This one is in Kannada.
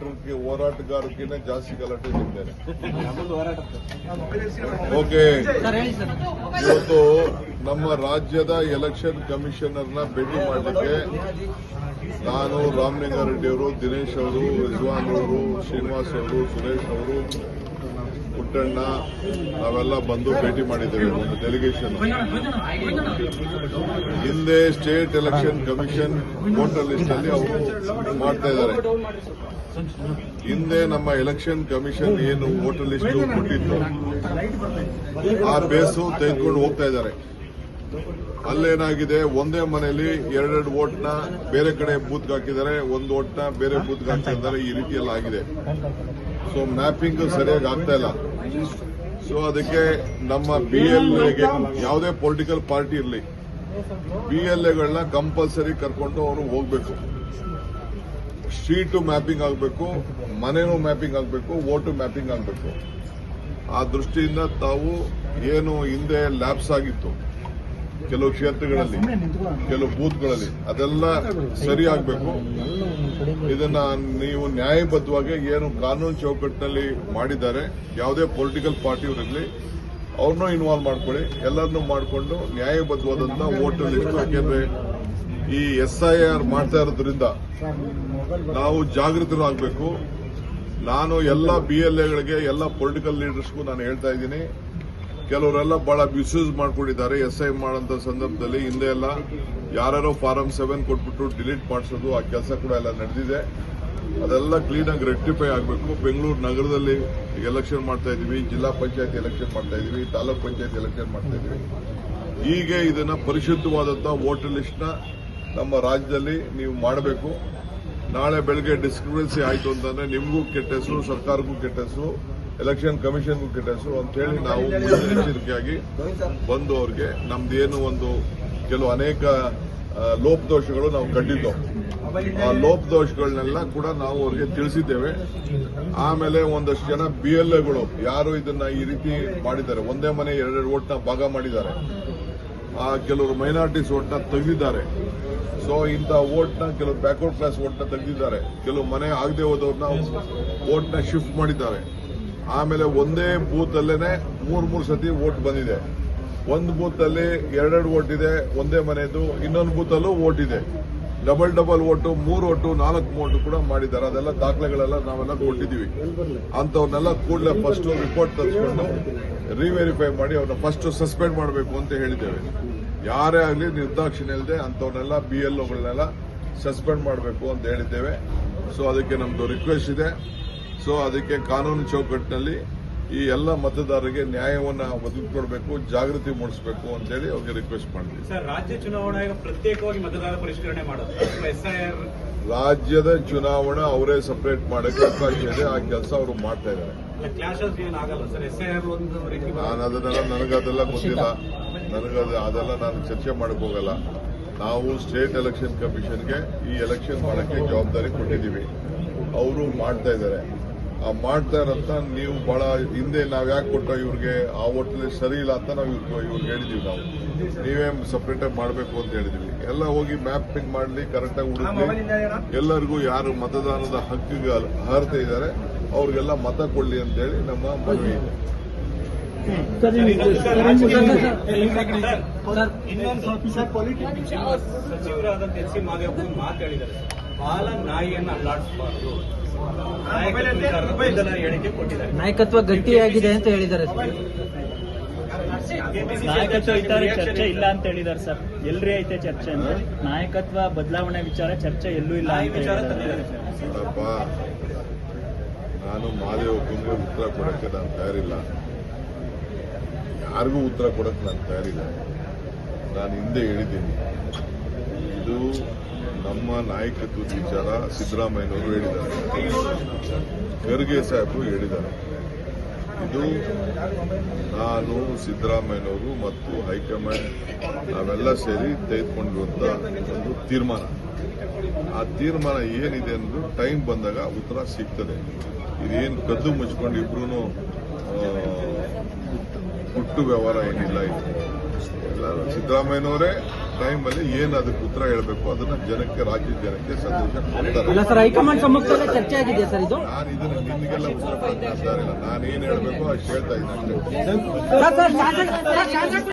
ಹೋರಾಟಕ್ಕೆ ಹೋರಾಟಗಾರಕ್ಕಿಂತ ಜಾಸ್ತಿ ಗಲಾಟೆ ಸಿಗ್ತಾರೆ ಓಕೆ ಇವತ್ತು ನಮ್ಮ ರಾಜ್ಯದ ಎಲೆಕ್ಷನ್ ಕಮಿಷನರ್ನ ಭೇಟಿ ಮಾಡಲಿಕ್ಕೆ ನಾನು ರಾಮಲಿಂಗಾರೆಡ್ಡಿ ಅವರು ದಿನೇಶ್ ಅವರು ರಿಜ್ವಾನ್ ಅವರು ಶ್ರೀನಿವಾಸ್ ಅವರು ಸುರೇಶ್ ಅವರು ಪುಟ್ಟಣ್ಣ ನಾವೆಲ್ಲ ಬಂದು ಭೇಟಿ ಮಾಡಿದ್ದೇವೆ ಒಂದು ಡೆಲಿಗೇಷನ್ ಹಿಂದೆ state election commission voter list ಅಲ್ಲಿ ಅವರು ಮಾಡ್ತಾ ಇದ್ದಾರೆ. ಹಿಂದೆ ನಮ್ಮ ಎಲೆಕ್ಷನ್ ಕಮಿಷನ್ ಏನು ವೋಟರ್ ಲಿಸ್ಟ್ ಕೊಟ್ಟಿತ್ತು, ಆ ಬೇಸು ತೆಗೆದುಕೊಂಡು ಹೋಗ್ತಾ ಇದ್ದಾರೆ. ಅಲ್ಲೇನಾಗಿದೆ, ಒಂದೇ ಮನೆಯಲ್ಲಿ ಎರಡೆರಡು ವೋಟ್ನ ಬೇರೆ ಕಡೆ ಬೂತ್ಗೆ ಹಾಕಿದ್ದಾರೆ, ಒಂದು ವೋಟ್ನ ಬೇರೆ ಬೂತ್ಗೆ ಹಾಕ್ತಿದ್ದಾರೆ ಈ ರೀತಿಯಲ್ಲ ಆಗಿದೆ ಸೊ ಮ್ಯಾಪಿಂಗ್ ಸರಿಯಾಗಿ ಆಗ್ತಾ ಇಲ್ಲ. ಸೊ ಅದಕ್ಕೆ ನಮ್ಮ ಬಿ ಎಲ್ ಎಗೆ ಯಾವುದೇ ಪೊಲಿಟಿಕಲ್ ಪಾರ್ಟಿ ಇರಲಿ. ಬಿ ಎಲ್ ಎಗಳನ್ನ ಕಂಪಲ್ಸರಿ ಕರ್ಕೊಂಡು ಅವರು ಹೋಗ್ಬೇಕು. ಸ್ಟ್ರೀಟು ಮ್ಯಾಪಿಂಗ್ ಆಗಬೇಕು, ಮನೆನೂ ಮ್ಯಾಪಿಂಗ್ ಆಗಬೇಕು ಓಟು ಮ್ಯಾಪಿಂಗ್ ಆಗಬೇಕು. ಆ ದೃಷ್ಟಿಯಿಂದ ತಾವು ಏನು ಹಿಂದೆ ಲ್ಯಾಬ್ಸ್ ಆಗಿತ್ತು. ಕೆಲವು ಕ್ಷೇತ್ರಗಳಲ್ಲಿ, ಕೆಲವು ಬೂತ್ಗಳಲ್ಲಿ ಅದೆಲ್ಲ ಸರಿ ಆಗಬೇಕು. ಇದನ್ನ ನೀವು ನ್ಯಾಯಬದ್ಧವಾಗಿ ಏನು ಕಾನೂನು ಚೌಕಟ್ಟಿನಲ್ಲಿ ಮಾಡಿದ್ದಾರೆ, ಯಾವುದೇ ಪೊಲಿಟಿಕಲ್ ಪಾರ್ಟಿಯವರಿರಲಿ ಅವ್ರನ್ನೂ ಇನ್ವಾಲ್ವ್ ಮಾಡ್ಕೊಳ್ಳಿ, ಎಲ್ಲರನ್ನೂ ಮಾಡಿಕೊಂಡು ನ್ಯಾಯಬದ್ಧವಾದಂತ ವೋಟರ್ ಲಿಸ್ಟ್. ಯಾಕೆಂದ್ರೆ ಈ ಎಸ್ ಐ ಆರ್ ಮಾಡ್ತಾ ಇರೋದ್ರಿಂದ ನಾವು ಜಾಗೃತರಾಗಬೇಕು ನಾನು ಎಲ್ಲ ಬಿ ಎಲ್ ಎಗಳಿಗೆ, ಎಲ್ಲ ಪೊಲಿಟಿಕಲ್ ಲೀಡರ್ಸ್ಗೂ ನಾನು ಹೇಳ್ತಾ ಇದ್ದೀನಿ ಕೆಲವರೆಲ್ಲ ಬಹಳ ಮಿಸ್ಯೂಸ್ ಮಾಡ್ಕೊಂಡಿದ್ದಾರೆ. ಎಸ್ ಐ ಮಾಡಂತ ಸಂದರ್ಭದಲ್ಲಿ ಹಿಂದೆ ಎಲ್ಲ ಯಾರ್ಯಾರೋ ಫಾರಂ ಸೆವೆನ್ ಕೊಟ್ಬಿಟ್ಟು ಡಿಲೀಟ್ ಮಾಡಿಸೋದು ಆ ಕೆಲಸ ಕೂಡ ಎಲ್ಲ ನಡೆದಿದೆ. ಅದೆಲ್ಲ ಕ್ಲೀನ್ ಆಗಿ ರೆಕ್ಟಿಫೈ ಆಗಬೇಕು. ಬೆಂಗಳೂರು ನಗರದಲ್ಲಿ ಎಲೆಕ್ಷನ್ ಮಾಡ್ತಾ ಇದೀವಿ ಜಿಲ್ಲಾ ಪಂಚಾಯತ್ ಎಲೆಕ್ಷನ್ ಮಾಡ್ತಾ ಇದೀವಿ ತಾಲೂಕ್ ಪಂಚಾಯತ್ ಎಲೆಕ್ಷನ್ ಮಾಡ್ತಾ ಇದೀವಿ ಹೀಗೆ ಇದನ್ನ ಪರಿಶುದ್ಧವಾದಂತಹ ವೋಟರ್ ಲಿಸ್ಟ್ನ ನಮ್ಮ ರಾಜ್ಯದಲ್ಲಿ ನೀವು ಮಾಡಬೇಕು. ನಾಳೆ ಬೆಳಗ್ಗೆ ಡಿಸ್ಕ್ರಿಮಿನೆನ್ಸಿ ಆಯಿತು ಅಂತಂದ್ರೆ ನಿಮಗೂ ಕೆಟ್ಟ ಹೆಸರು, ಸರ್ಕಾರಕ್ಕೂ ಕೆಟ್ಟ ಹೆಸರು. ಎಲೆಕ್ಷನ್ ಕಮಿಷನ್ ಕೆಟ್ಟ ಹೆಸರು ಅಂತೇಳಿ ನಾವು ಮುನ್ನೆಚ್ಚರಿಕೆಯಾಗಿ ಬಂದು ಅವ್ರಿಗೆ ನಮ್ದೇನು ಒಂದು ಕೆಲವು ಅನೇಕ ಲೋಪದೋಷಗಳು ನಾವು ಕಂಡಿದ್ದು ಆ ಲೋಪದೋಷಗಳನ್ನೆಲ್ಲ ಕೂಡ ನಾವು ಅವ್ರಿಗೆ ತಿಳಿಸಿದ್ದೇವೆ. ಆಮೇಲೆ ಒಂದಷ್ಟು ಜನ ಬಿ ಎಲ್ ಎಗಳು ಯಾರು ಇದನ್ನ ಈ ರೀತಿ ಮಾಡಿದ್ದಾರೆ. ಒಂದೇ ಮನೆ ಎರಡೆರಡು ಓಟ್ನ ಭಾಗ ಮಾಡಿದ್ದಾರೆ. ಆ, ಕೆಲವರು ಮೈನಾರಿಟೀಸ್ ಓಟ್ನ ತೆಗೆದಿದ್ದಾರೆ. ಸೊ ಇಂಥ ಓಟ್ನ ಕೆಲವು ಬ್ಯಾಕ್ವರ್ಡ್ ಕ್ಲಾಸ್ ಓಟ್ನ ತೆಗೆದಿದ್ದಾರೆ. ಕೆಲವು ಮನೆ ಆಗದೆ ಹೋದವ್ರನ್ನ ಓಟ್ನ ಶಿಫ್ಟ್ ಮಾಡಿದ್ದಾರೆ. ಆಮೇಲೆ ಒಂದೇ ಬೂತ್ ಅಲ್ಲೇನೆ ಮೂರ್ ಮೂರ್ ಸತಿ ಓಟ್ ಬಂದಿದೆ. ಒಂದು ಬೂತ್ ಅಲ್ಲಿ ಎರಡೆರಡು ಓಟ್ ಇದೆ, ಒಂದೇ ಮನೆದು ಇನ್ನೊಂದು ಬೂತ್ ಅಲ್ಲೂ ಓಟ್ ಇದೆ. ಡಬಲ್ ಡಬಲ್ ಓಟು ಮೂರು ಓಟು ನಾಲ್ಕು ಓಟು ಕೂಡ ಮಾಡಿದ್ದಾರೆ. ಅದೆಲ್ಲ ದಾಖಲೆಗಳೆಲ್ಲ ನಾವೆಲ್ಲ ಕೊಟ್ಟಿದ್ದೀವಿ. ಅಂತವ್ರನ್ನೆಲ್ಲ ಕೂಡಲೇ ಫಸ್ಟ್ ರಿಪೋರ್ಟ್ ತರಿಸ್ಕೊಂಡು ರಿವೆರಿಫೈ ಮಾಡಿ ಅವ್ರನ್ನ ಫಸ್ಟ್ ಸಸ್ಪೆಂಡ್ ಮಾಡಬೇಕು ಅಂತ ಹೇಳಿದ್ದೇವೆ. ಯಾರೇ ಆಗಲಿ ನಿರ್ದಾಕ್ಷಿಣ್ಯ ಇಲ್ಲದೆ ಅಂತವ್ರನ್ನೆಲ್ಲ ಬಿ ಎಲ್ ಸಸ್ಪೆಂಡ್ ಮಾಡಬೇಕು ಅಂತ ಹೇಳಿದ್ದೇವೆ. ಸೊ ಅದಕ್ಕೆ ನಮ್ಮದು ರಿಕ್ವೆಸ್ಟ್ ಇದೆ. ಸೊ ಅದಕ್ಕೆ ಕಾನೂನು ಚೌಕಟ್ಟಿನಲ್ಲಿ ಈ ಎಲ್ಲ ಮತದಾರರಿಗೆ ನ್ಯಾಯವನ್ನ ಒದಗಿಕೊಡಬೇಕು ಜಾಗೃತಿ ಮೂಡಿಸಬೇಕು ಅಂತೇಳಿ ಅವ್ರಿಗೆ ರಿಕ್ವೆಸ್ಟ್ ಮಾಡ್ತೀವಿ ಸರ್ ರಾಜ್ಯ ಚುನಾವಣೆ ಪ್ರತ್ಯೇಕವಾಗಿ ಮತದಾರ ಪರಿಷ್ಕರಣೆ ಮಾಡೋದು. ರಾಜ್ಯದ ಚುನಾವಣಾ ಅವರೇ ಸಪರೇಟ್ ಮಾಡಕ್ಕೆ ಅವಕಾಶ ಇದೆ. ಆ ಕೆಲಸ ಅವರು ಮಾಡ್ತಾ ಇದ್ದಾರೆ. ನಾನು ಅದನ್ನೆಲ್ಲ ನನಗದೆಲ್ಲ ಗೊತ್ತಿಲ್ಲ. ನನಗದ ಅದೆಲ್ಲ ನಾನು ಚರ್ಚೆ ಮಾಡಕ್ ಹೋಗಲ್ಲ. ನಾವು ಸ್ಟೇಟ್ ಎಲೆಕ್ಷನ್ ಕಮಿಷನ್ಗೆ ಈ ಎಲೆಕ್ಷನ್ ಮಾಡಕ್ಕೆ ಜವಾಬ್ದಾರಿ ಕೊಟ್ಟಿದ್ದೀವಿ. ಅವರು ಮಾಡ್ತಾ ಇದ್ದಾರೆ. ಮಾಡ್ತಾ ಇರೋಂತ ನೀವು ಬಹಳ ಹಿಂದೆ ನಾವ್ ಯಾಕೆ ಕೊಟ್ಟೋ ಇವ್ರಿಗೆ ಆ ಹೋಟ್ಲಲ್ಲಿ ಸರಿ ಇಲ್ಲ ಅಂತ ನಾವು ಇವ್ರಿಗೆ ಇವ್ರಿಗೆ ಹೇಳಿದೀವಿ ನಾವು. ನೀವೇ ಸಪರೇಟ್ ಆಗಿ ಮಾಡಬೇಕು ಅಂತ ಹೇಳಿದೀವಿ. ಎಲ್ಲ ಹೋಗಿ ಮ್ಯಾಪಿಂಗ್ ಮಾಡಲಿ ಕರೆಕ್ಟಾಗಿ ಹುಡುಕಿ ಎಲ್ಲರಿಗೂ ಯಾರು ಮತದಾನದ ಹಕ್ಕಿಗೆ ಅರ್ಹತೆ ಇದ್ದಾರೆ ಅವ್ರಿಗೆಲ್ಲ ಮತ ಕೊಡ್ಲಿ ಅಂತೇಳಿ ನಮ್ಮ ಮನವಿ ಇದೆ. ಸಚಿವರಾದಂತ ಎಚ್ ಸಿ ಮಾದೇವ್ ಒಂದು ಮಾತು ಹೇಳಿದ್ದಾರೆ ಬಾಲ ನಾಯಿಯನ್ನು ಅಲ್ಲಾಡಿಸಬಾರದು ನಾಯಕತ್ವ ವಿಚಾರದ ಮೊದಲ ಹೇಳಿಕೆ ಕೊಟ್ಟಿದ್ದಾರೆ. ನಾಯಕತ್ವ ಗಟ್ಟಿಯಾಗಿದೆ ಅಂತ ಹೇಳಿದ್ದಾರೆ ನಾಯಕತ್ವ ವಿಚಾರ ಚರ್ಚೆ ಇಲ್ಲ ಅಂತ ಹೇಳಿದ್ದಾರೆ ಸರ್. ಎಲ್ರಿ ಐತೆ ಚರ್ಚೆ ಅಂದ್ರೆ ನಾಯಕತ್ವ ಬದಲಾವಣೆ ವಿಚಾರ ಚರ್ಚೆ ಎಲ್ಲೂ ಇಲ್ಲ ಅಂತ ನಾನು ಮಾದೇವ ಕುಂದ್ರೆ ಉತ್ತರ ಕೊಡಕ್ಕೆ ನಾನು ತಯಾರಿಲ್ಲ. ಯಾರಿಗೂ ಉತ್ತರ ಕೊಡಕ್ಕೆ ನಾನು ತಯಾರಿಲ್ಲ. ನಾನು ಹಿಂದೆ ಹೇಳಿದ್ದೀನಿ. ಇದು ನಮ್ಮ ನಾಯಕತ್ವದ ವಿಚಾರ ಸಿದ್ದರಾಮಯ್ಯನವರು ಹೇಳಿದ್ದಾರೆ. ಖರ್ಗೆ ಸಾಹೇಬರು ಹೇಳಿದ್ದಾರೆ. ಇದು ನಾನು, ಸಿದ್ದರಾಮಯ್ಯನವರು ಮತ್ತು ಹೈಕಮಾಂಡ್ ನಾವೆಲ್ಲ ಸೇರಿ ತೆಗೆದುಕೊಂಡಿರುವಂತ ಒಂದು ತೀರ್ಮಾನ. ಆ ತೀರ್ಮಾನ ಏನಿದೆ ಅನ್ನೋದು ಟೈಮ್ ಬಂದಾಗ ಉತ್ತರ ಸಿಗ್ತದೆ. ಇದೇನು ಕದ್ದು ಮುಚ್ಕೊಂಡು ಇಬ್ರು ಹುಟ್ಟು ವ್ಯವಹಾರ ಏನಿಲ್ಲ ಇದು. ಸಿದ್ದರಾಮಯ್ಯನವರೇ ಟೈಮಲ್ಲಿ ಏನ್ ಅದಕ್ಕೆ ಉತ್ತರ ಹೇಳಬೇಕು ಅದನ್ನ ಜನಕ್ಕೆ ರಾಜ್ಯದ ಜನಕ್ಕೆ ಸಂದೇಶ ಅಲ್ಲ ಹೈಕಮಾಂಡ್ ಸಮ್ಮುಖದಲ್ಲೇ ಚರ್ಚೆ ಆಗಿದೆ ಸರ್ ಇದು? ನಾನು ಇದನ್ನ ನಿಮಗೆಲ್ಲ ಉತ್ತರ ನಾನು ಏನ್ ಹೇಳ್ಬೇಕು ಅಷ್ಟು ಹೇಳ್ತಾ ಇದ್ದೀನಿ.